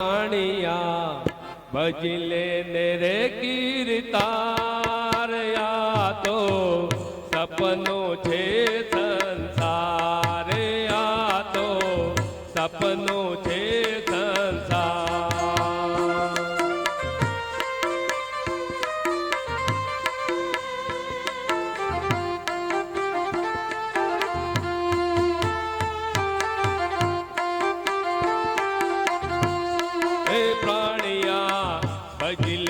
રાણિયા ભજલે ને રે કીર્તારયા તો સપનું છે પ્રાણિયા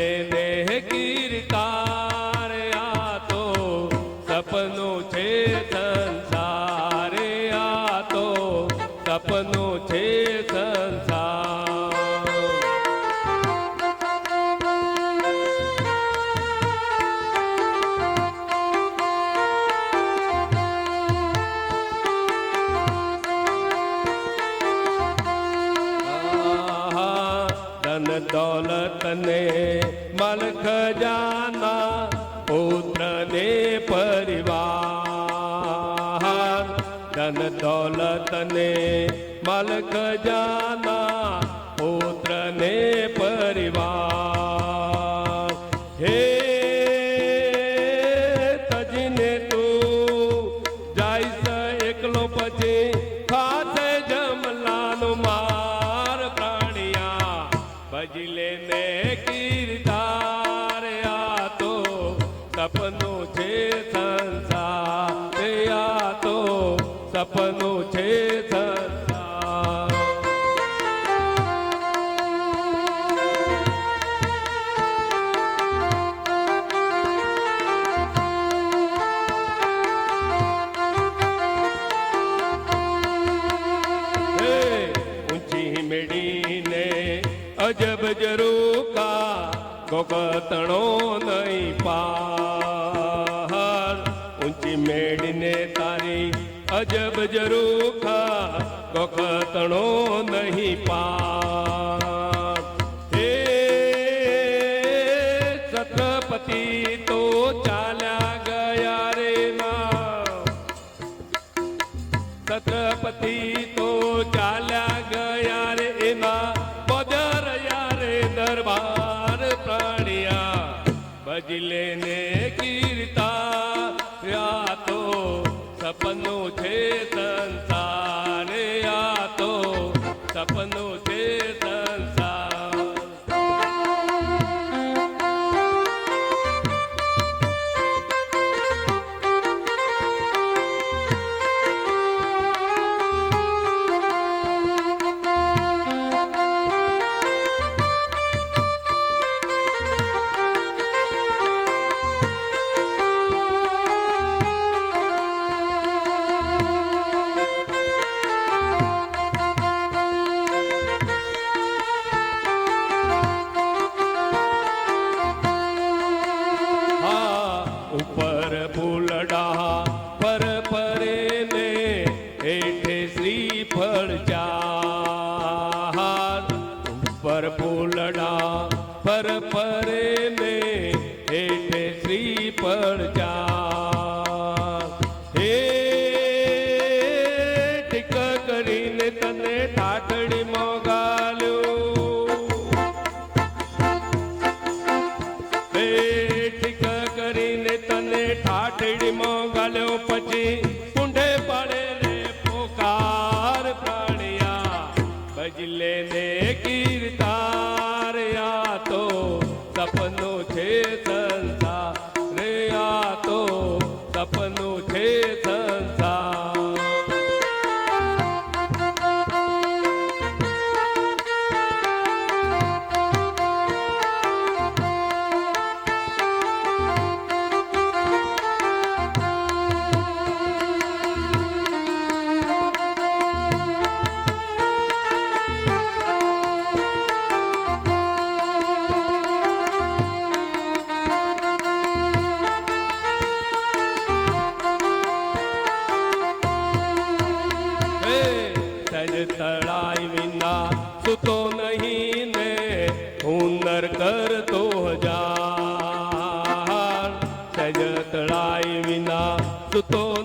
દોલત મલખ જાના ખજાના પુત્ર ને પરિવાર. ધન દોલત ને મલ ખજાના પુત્ર ને પરિવાર. ગોગતણો નહીં પાર. ઊંચી મેળને તારી અજબ જરૂખા ગોગતણો નહીં પાર. હે છત્રપતિ તો બજલે ને કીર્તા આ તો સપનું છે સંસાર આ તો સપનું હા ઉપર ફૂલડા ઠાઠડીમાં ગાલ્યો પછી કુંઢે પડે રે પોકાર પ્રાણિયા. બજલે ને કીર્તાર તો સપનું છે સંસાર રે આ તો સપનું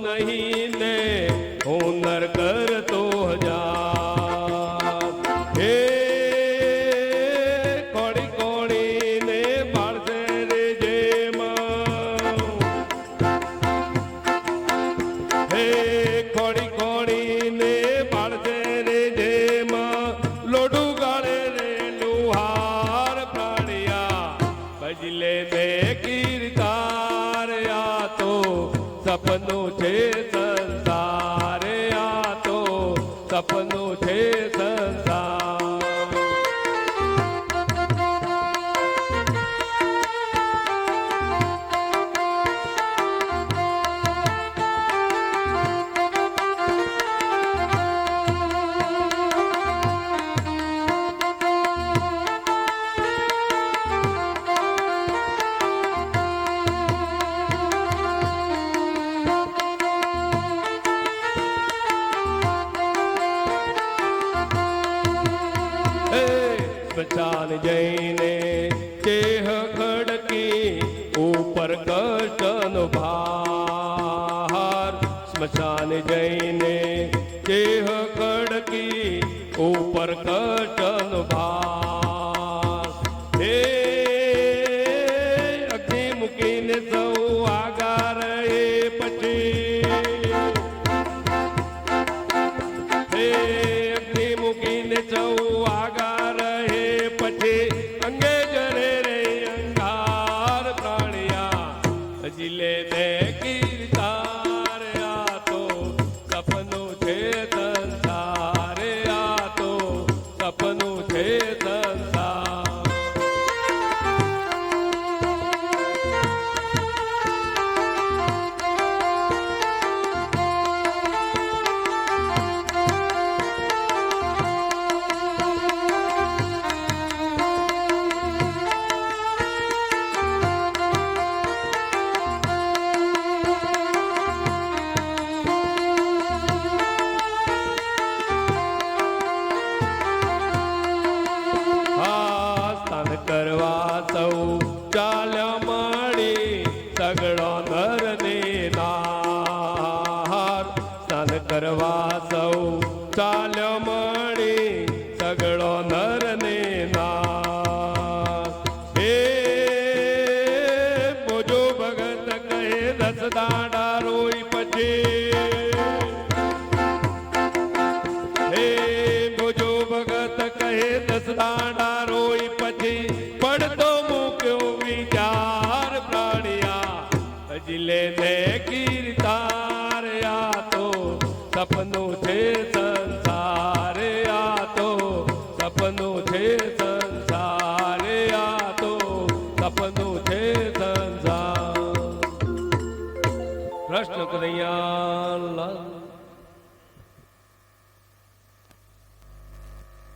નહીં ને હુનર કરતો હજાર હે सपन ચાલ જઈને ચેહ ખડકી ઉપર કષ્ટનો ભાર. સ્મશાન જઈને ચેહ ખડકી ઉપર કષ્ટનો Eita!